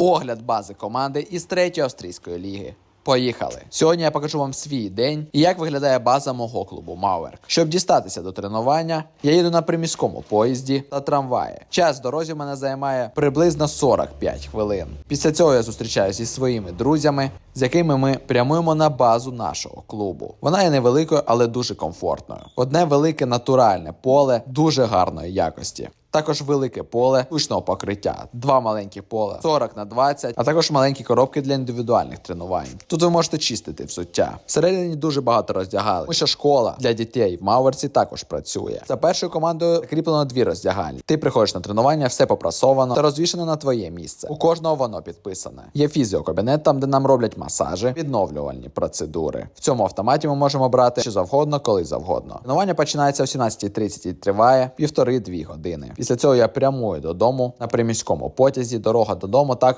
Огляд бази команди із третьої австрійської ліги. Поїхали. Сьогодні я покажу вам свій день і як виглядає база мого клубу Мауерк. Щоб дістатися до тренування, я їду на приміському поїзді та трамваї. Час дорозі мене займає приблизно 45 хвилин. Після цього я зустрічаюся зі своїми друзями, з якими ми прямуємо на базу нашого клубу. Вона є невеликою, але дуже комфортною. Одне велике натуральне поле дуже гарної якості. Також велике поле штучного покриття, два маленькі поля 40 на 20, а також маленькі коробки для індивідуальних тренувань. Тут ви можете чистити взуття. Всередині дуже багато роздягалень. Тому що школа для дітей в Мауерці також працює. За першою командою закріплено дві роздягальні. Ти приходиш на тренування, все попрасовано та розвішено на твоє місце. У кожного воно підписане. Є фізіокабінет, там де нам роблять масажі, відновлювальні процедури. В цьому автоматі ми можемо брати що завгодно, коли завгодно. Тренування починається о 17.30 і триває півтори-дві години. Після цього я прямую додому на приміському потязі. Дорога додому також.